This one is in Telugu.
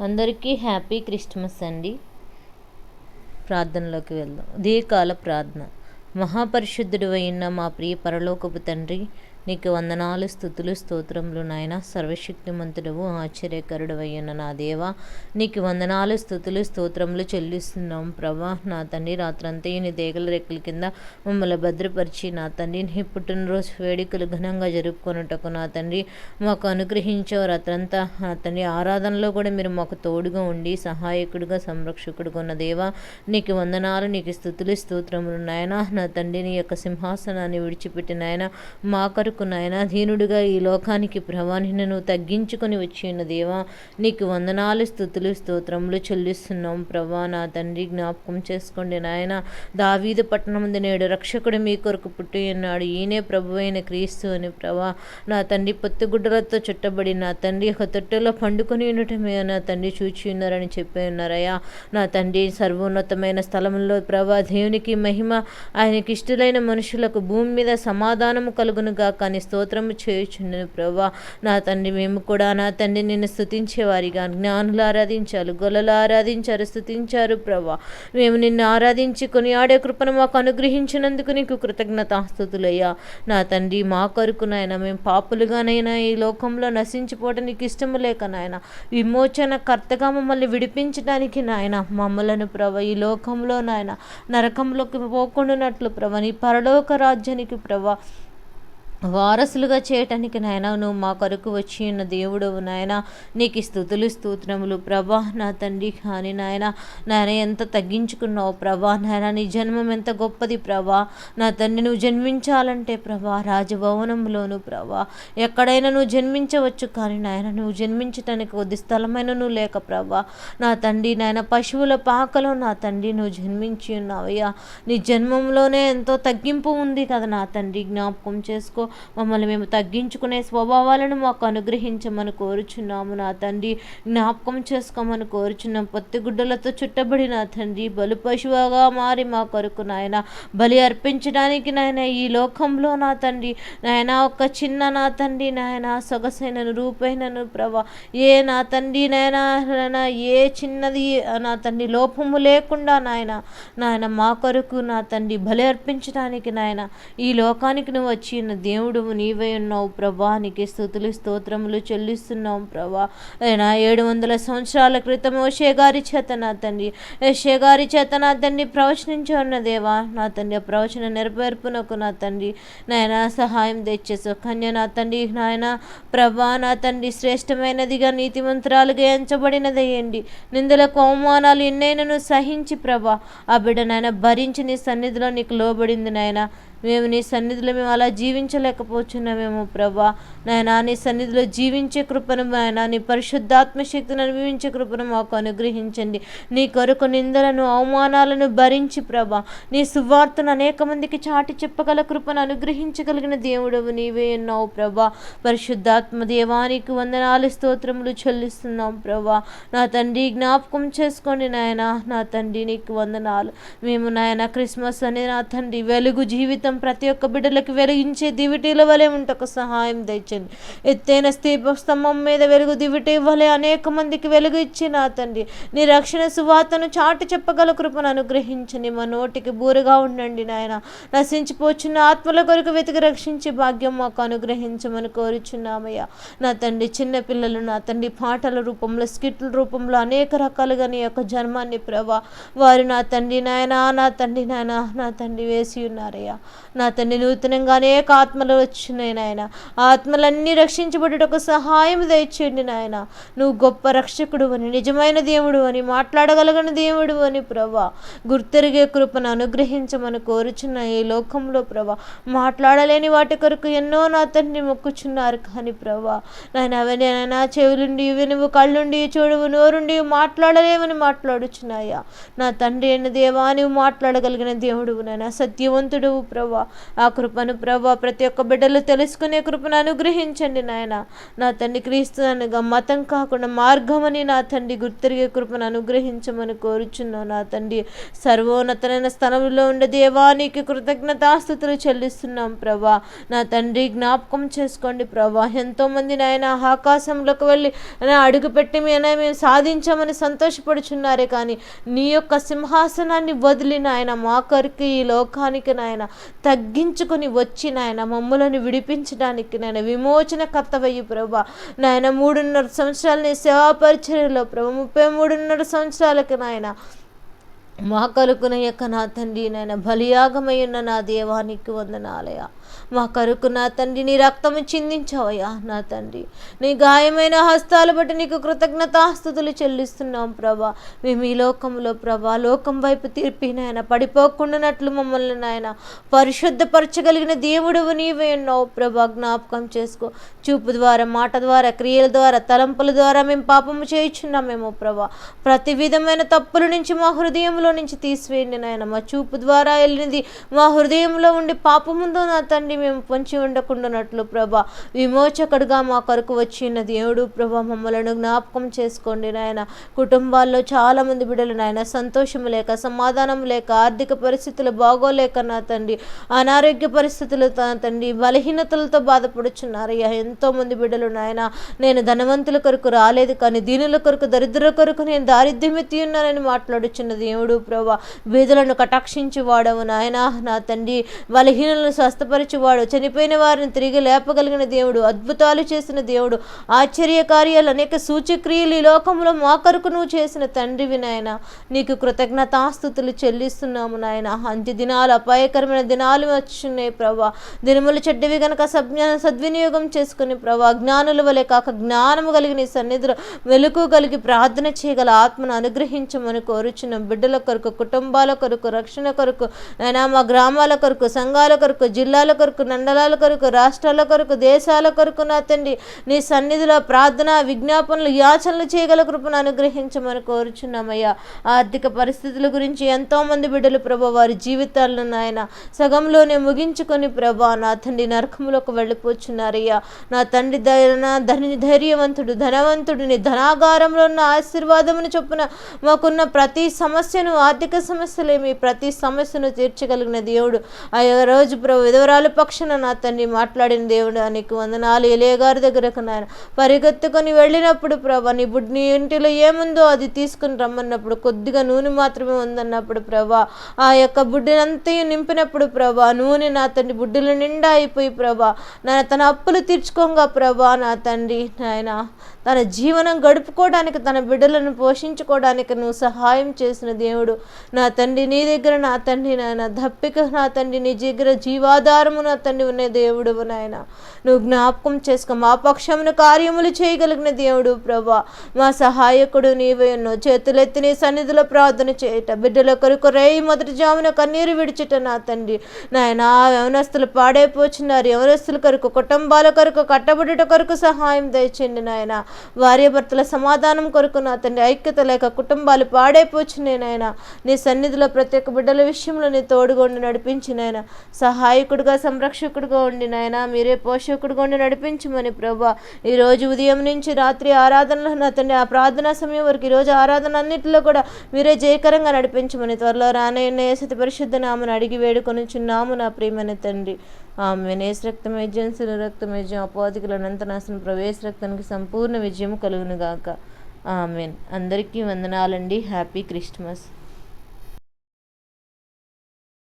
అందరికీ హ్యాపీ క్రిస్మస్ అండి. ప్రార్థనలోకి వెళ్దాం. ఉదయకాల ప్రార్థన. మహాపరిశుద్ధుడు అయిన మా ప్రియ పరలోకపు తండ్రి నీకు వందనాలు స్థుతులు స్తోత్రములు నాయన. సర్వశక్తిమంతుడవు ఆశ్చర్యకరుడు అయ్యున్న నా దేవా. నీకు వందనాలు స్థుతులు స్తోత్రములు చెల్లిస్తున్నాం ప్రభా. నా తండ్రి రాత్రంతా నీ దేగల రెక్కల కింద మమ్మల్ని భద్రపరిచి నా తండ్రి నీ పుట్టినరోజు వేడుకలు ఘనంగా జరుపుకొనుటకు నా తండ్రి మాకు అనుగ్రహించే రాత్రంతా. నా తండ్రి ఆరాధనలో కూడా మీరు మాకు తోడుగా ఉండి సహాయకుడిగా సంరక్షకుడుగా ఉన్న దేవా. నీకు వందనాలు నీకు స్థుతులు స్తోత్రములు నాయన. నా తండ్రి నీ యొక్క సింహాసనాన్ని విడిచిపెట్టి నాయన మా కొరకు నాయన దీనుడుగా ఈ లోకానికి ప్రవాణినను తగ్గించుకొని వచ్చి ఉన్న దేవా నీకు వందనాలు స్థుతులు స్తోత్రములు చెల్లిస్తున్నాం ప్రభా. నా తండ్రి జ్ఞాపకం చేసుకోండి నాయన. దావీదు పట్టణం నేడు రక్షకుడు మీ కొరకు పుట్టి ఉన్నాడు. ఈయనే ప్రభు అయిన క్రీస్తు అని ప్రభా. నా తండ్రి పొత్తుగుడ్డలతో చుట్టబడి నా తండ్రి ఒక తొట్టెలో పండుకొని ఉండటమే నా తండ్రి చూచి ఉన్నారని చెప్పి ఉన్నారయ్యా. నా తండ్రి సర్వోన్నతమైన స్థలంలో ప్రభా దేవునికి మహిమ ఆయనకి ఇష్టలైన మనుషులకు భూమి మీద సమాధానము కలుగునుగా కానీ స్తోత్రము చేయుచుండను ప్రభా. నా తండ్రి మేము కూడా నా తండ్రి నిన్ను స్థుతించేవారిగా జ్ఞానులు ఆరాధించారు గొల్లలు ఆరాధించారు స్థుతించారు ప్రభా. మేము నిన్ను ఆరాధించి ఆడే కృపను మాకు అనుగ్రహించినందుకు నీకు కృతజ్ఞతాస్థుతులయ్యా. నా తండ్రి మా కొరకు నాయన మేము పాపులుగానైనా ఈ లోకంలో నశించిపోవడం నీకు ఇష్టము లేక నాయన. విమోచన కర్తగా మమ్మల్ని విడిపించడానికి నాయన. మమ్మలను ప్రభ ఈ లోకంలో నాయన నరకంలోకి పోకుండానట్లు ప్రభ నీ పరలోక రాజ్యానికి ప్రభ వారసులుగా చేయటానికి నాయన నువ్వు మా కొరకు వచ్చి ఉన్న దేవుడు నాయన. నీకు స్థుతులు స్తోత్రములు ప్రభా నా తండ్రి కానీ నాయన. నాయన ఎంత తగ్గించుకున్నావు ప్రభా? నాయన నీ జన్మం ఎంత గొప్పది ప్రభా? నా తండ్రి నువ్వు జన్మించాలంటే ప్రభా రాజభవనంలోను ప్రభా. ఎక్కడైనా నువ్వు జన్మించవచ్చు కానీ నాయన నువ్వు జన్మించటానికి కొద్ది స్థలమైన నువ్వు లేక ప్రభా. నా తండ్రి నాయన పశువుల పాకలో నా తండ్రి నువ్వు జన్మించి ఉన్నావయ్యా. నీ జన్మంలోనే ఎంతో తగ్గింపు ఉంది కదా నా తండ్రి జ్ఞాపకం చేసుకో. మమ్మల్ని మేము తగ్గించుకునే స్వభావాలను మాకు అనుగ్రహించమని కోరుచున్నాము నా తండ్రి. జ్ఞాపకం చేసుకోమని కోరుచున్నాం. పొత్తిగుడ్డలతో చుట్టబడి నా తండ్రి బలు పశువుగా మారి మా కొరకు నాయన బలి అర్పించడానికి నాయన ఈ లోకంలో నా తండ్రి. నాయన ఒక చిన్న నా తండ్రి నాయన సొగసైనను రూపైనను ప్రభా ఏ నా తండ్రి నాయన ఏ చిన్నది నా తండ్రి లోపము లేకుండా నాయన నాయన మా కొరకు నా తండ్రి బలి అర్పించడానికి నాయన ఈ లోకానికి నువ్వు వచ్చిన దేవుడు నీవై ఉన్నావు ప్రభా. నీకు స్థుతులు స్తోత్రములు చెల్లిస్తున్నావు ప్రభా. నా ఏడు వందల సంవత్సరాల క్రితం ఓషే గారి చేత నా తండ్రి యషే గారి చేత నా తండ్రి ప్రవచనించి ఉన్న దేవా నా తండ్రి ఆ ప్రవచన నెరవేర్పునకు నా తండ్రి నాయన సహాయం తెచ్చేసు కన్య నా తండ్రి నాయన ప్రభా నా తండ్రి శ్రేష్టమైనదిగా నీతిమంత్రాలుగా ఎంచబడినదయ్యండి నిందలకు అవమానాలు ఎన్నైనను సహించి ప్రభా. ఆ బిడ్డ నాయన భరించి నీ సన్నిధిలో నీకు లోబడింది నాయన. మేము నీ సన్నిధిలో మేము అలా జీవించలేకపోతున్నామేమో ప్రభా. నాయన నీ సన్నిధిలో జీవించే కృపను నాయన నీ పరిశుద్ధాత్మ శక్తిని అనుభవించే కృపను మాకు అనుగ్రహించండి. నీ కొరకు నిందలను అవమానాలను భరించి ప్రభా నీ సువార్తను అనేక మందికి చాటి చెప్పగల కృపను అనుగ్రహించగలిగిన దేవుడవు నీవే అన్నావు ప్రభా. పరిశుద్ధాత్మ దేవానికి వందనాలు స్తోత్రములు చెల్లిస్తున్నాం ప్రభా. నా తండ్రి జ్ఞాపకం చేసుకోండి నాయన నా తండ్రి నీకు వందనాలు. మేము నాయన క్రిస్మస్ అనే నా తండ్రి వెలుగు జీవితం ప్రతి ఒక్క బిడ్డలకు వెలిగించే దివిటీల వలె ఉంటకు సహాయం తెచ్చండి ఎత్తైన స్థీప స్తంభం మీద వెలుగు దివిటి వలె అనేక మందికి వెలుగు ఇచ్చి నా తండ్రి నీ రక్షణ సువార్తను చాటి చెప్పగల కృపను అనుగ్రహించండి. మా నోటికి బూరగా ఉండండి నాయన. నశించిపోచున్న ఆత్మల కొరకు వెతికి రక్షించి భాగ్యం మాకు అనుగ్రహించమని కోరుచున్నామయ్యా. నా తండ్రి చిన్న పిల్లలు నా తండ్రి పాటల రూపంలో స్కిట్ల రూపంలో అనేక రకాలుగా నీ యొక్క జన్మాన్ని ప్రభా వారు నా తండ్రి నాయన నా తండ్రి నాయన నా తండ్రి వేసి ఉన్నారయ్యా. నా తండ్రి నూతనంగా అనేక ఆత్మలు వచ్చినాయి నాయన. ఆత్మలన్నీ రక్షించబడుటకు సహాయం దయచేయండి నాయన. నువ్వు గొప్ప రక్షకుడు అని నిజమైన దేవుడు అని మాట్లాడగలిగిన దేవుడు అని ప్రభా. గుర్తెరిగే కృపను అనుగ్రహించమని కోరుచున్న ఈ లోకంలో ప్రభా. మాట్లాడలేని వాటి కొరకు ఎన్నో నా తండ్రి మొక్కుచున్నారు కానీ ప్రభా. నాయన అవన్నీ నా చెవులుండి వినువు కళ్ళుండి చూడువు నోరుండి మాట్లాడలేమని మాట్లాడుచున్నాయా. నా తండ్రి అయిన దేవా నువ్వు మాట్లాడగలిగిన దేవుడు నాయన సత్యవంతుడు ప్రభా. ప్రభా. ఆ కృపను ప్రభా ప్రతి ఒక్క బిడ్డలు తెలుసుకునే కృపను అనుగ్రహించండి నాయన. నా తండ్రి క్రీస్తు అనగా మతం కాకుండా మార్గమని నా తండ్రి గుర్తిరిగే కృపను అనుగ్రహించమని కోరుచున్నావు నా తండ్రి సర్వోన్నతమైన స్థలంలో ఉండే దేవానికి కృతజ్ఞతాస్థుతులు చెల్లిస్తున్నాం ప్రభా. నా తండ్రి జ్ఞాపకం చేసుకోండి ప్రభా. ఎంతోమంది నాయన ఆకాశంలోకి వెళ్ళి అడుగుపెట్టి మేనా మేము సాధించామని సంతోషపడుచున్నారే కానీ నీ యొక్క సింహాసనాన్ని వదిలి నాయన మా కరికి ఈ లోకానికి నాయన తగ్గించుకొని వచ్చి నాయన మమ్మలను విడిపించడానికి నాయన విమోచన కర్తవయ్యి ప్రభా. నాయన మూడున్నర సంవత్సరాలని సేవా పరిచర్యలో ప్రభు. ముప్పై మూడున్నర సంవత్సరాలకి నాయన మా కలుకున యొక్క నా తండ్రి నాయన బలియాగమై ఉన్న నా దేవానికి వందనాలయ మా కరుకు నా తండ్రి నీ రక్తము చిందించవయ్యా నా తండ్రి. నీ గాయమైన హస్తాలు బట్టి నీకు కృతజ్ఞతాస్థుతులు చెల్లిస్తున్నాం ప్రభా. మేము ఈ లోకంలో ప్రభా లోకం వైపు తీర్పి నాయన పడిపోకుండానట్లు మమ్మల్ని నాయన పరిశుద్ధపరచగలిగిన దేవుడు నీవే ఉన్నావు ప్రభా. జ్ఞాపకం చేసుకో. చూపు ద్వారా మాట ద్వారా క్రియల ద్వారా తలంపుల ద్వారా మేము పాపము చేయుచున్నామేమో ప్రభా. ప్రతి విధమైన తప్పుల నుంచి మా హృదయంలో నుంచి తీసివేయండి నాయన. మా చూపు ద్వారా వెళ్ళినది మా హృదయంలో ఉండి పాపముందో నా తండ్రి మేము పొంచి ఉండకుండానట్లు ప్రభా. విమోచకుడుగా మా కొరకు వచ్చిన దేవుడు ప్రభా మమ్మలను జ్ఞాపకం చేసుకోండి నాయన. కుటుంబాల్లో చాలామంది బిడ్డలు నాయన సంతోషం లేక సమాధానం లేక ఆర్థిక పరిస్థితులు బాగోలేక నా తండ్రి అనారోగ్య పరిస్థితులు నా తండ్రి బలహీనతలతో బాధపడుచున్నారయ్యా. ఎంతోమంది బిడ్డలు నాయన నేను ధనవంతుల కొరకు రాలేదు కానీ దీనుల కొరకు దరిద్రుల కొరకు నేను దారిద్ర్యమెత్తి ఉన్నానని మాట్లాడుచున్న దేవుడు ప్రభా. వీధులను కటాక్షించి వాడవు నాయన. నా తండ్రి బలహీనలను స్వస్థపరిచేవాడు. చనిపోయిన వారిని తిరిగి లేపగలిగిన దేవుడు అద్భుతాలు చేసిన దేవుడు ఆశ్చర్య కార్యాలు అనేక సూచక్రియలు ఈ లోకంలో మా కొరకు నువ్వు చేసిన తండ్రివి నాయన. నీకు కృతజ్ఞతాస్థుతులు చెల్లిస్తున్నాము నాయన. అంత్య దినాలు అపాయకరమైన దినాలు వచ్చున్నాయి ప్రభా. దినములు చెడ్డవి గనక సజ్ఞాన సద్వినియోగం చేసుకుని ప్రభా. జ్ఞానుల వలె కాక జ్ఞానము కలిగిన ఈ సన్నిధిలో వెలుగు కలిగి ప్రార్థన చేయగల ఆత్మను అనుగ్రహించమని కోరుచున్న. బిడ్డల కొరకు కుటుంబాల కొరకు రక్షణ కొరకు నాయనా మా గ్రామాల కొరకు సంఘాల కొరకు జిల్లాల కొరకు మండలాల కొరకు రాష్ట్రాల కొరకు దేశాల కొరకు నా తండ్రి నీ సన్నిధిలో ప్రార్థన విజ్ఞాపనలు యాచనలు చేయగల కృపను అనుగ్రహించమని కోరుచున్నామయ్యా. ఆర్థిక పరిస్థితుల గురించి ఎంతోమంది బిడ్డలు ప్రభా వారి జీవితాలను నాయన సగంలోనే ముగించుకొని ప్రభా నా తండ్రి నరకములకు వెళ్ళిపోచున్నారయ్యా. నా తండ్రి నా ధని ధైర్యవంతుడు ధనవంతుడిని ధనాగారంలో ఉన్న ఆశీర్వాదమును చొప్పున మాకున్న ప్రతి సమస్యను ఆర్థిక సమస్యలేమి ప్రతి సమస్యను తీర్చగలిగిన దేవుడు. ఆ రోజు ప్రభు విధవరాలు పక్షాన నా తండ్రి మాట్లాడిన దేవుడు నీకు వందనాలు. ఎలియ దగ్గరకు నాయన పరిగెత్తుకొని వెళ్ళినప్పుడు ప్రభా నీ బుడ్ నీ ఇంటిలో ఏముందో అది తీసుకుని రమ్మన్నప్పుడు కొద్దిగా నూనె మాత్రమే ఉందన్నప్పుడు ప్రభా ఆ యొక్క బుడ్డినంతయు నింపినప్పుడు ప్రభా నూనె నా తండ్రి బుడ్డుల నిండా అయిపోయి ప్రభా నా తన అప్పులు తీర్చుకోగా ప్రభా నా తండ్రి నాయన. తన జీవనం గడుపుకోవడానికి తన బిడ్డలను పోషించుకోవడానికి నువ్వు సహాయం చేసిన దేవుడు. నా తండ్రి నీ దగ్గర నా తండ్రి నాయన దప్పిక నా తండ్రి నీ దగ్గర జీవాధారము నా తండ్రి ఉన్న దేవుడు నాయన. నువ్వు జ్ఞాపకం చేసుకో మా పక్షమును కార్యములు చేయగలిగిన దేవుడు ప్రభా. మా సహాయకుడు నీవే ఉన్నావు చేతులెత్తి నీ సన్నిధిలో ప్రార్థన చేయట. బిడ్డల కొరకు రేయి మొదటి జామున కన్నీరు విడిచిట నా తండ్రి. నాయన యవనస్తులు పాడైపోచున్నారు. యవనస్తుల కొరకు కుటుంబాల కొరకు కట్టబడుట కొరకు సహాయం దయచండి నాయన. భార్యాభర్తల సమాధానం కొరకు నా తండ్రి ఐక్యత లేక కుటుంబాలు పాడైపోచున్నాయి నాయన. నీ సన్నిధిలో ప్రతి ఒక్క బిడ్డల విషయంలో నీ తోడుగొండి నడిపించి నాయన. సహాయకుడిగా సంరక్షకుడిగా ఉండి నాయన. మీరే పోషకుడిగా ఉండి నడిపించమని ప్రభా. ఈరోజు ఉదయం నుంచి రాత్రి ఆరాధనలో నా తండ్రి ఆ ప్రార్థనా సమయం వరకు ఈరోజు ఆరాధన అన్నింటిలో కూడా మీరే జయకరంగా నడిపించమని త్వరలో రానయ్య సతి పరిశుద్ధ నామను అడిగి వేడుకొని చున్నాము నా ప్రియమైన తండ్రి. ఆమె నేస్ రక్తం విజయం శిల రక్తం విజయం అపోధికుల అనంతనాశనం ప్రవేశ రక్తానికి సంపూర్ణ విజయం కలుగునుగాక. ఆమెన్. అందరికీ వందనాలండి. Happy Christmas.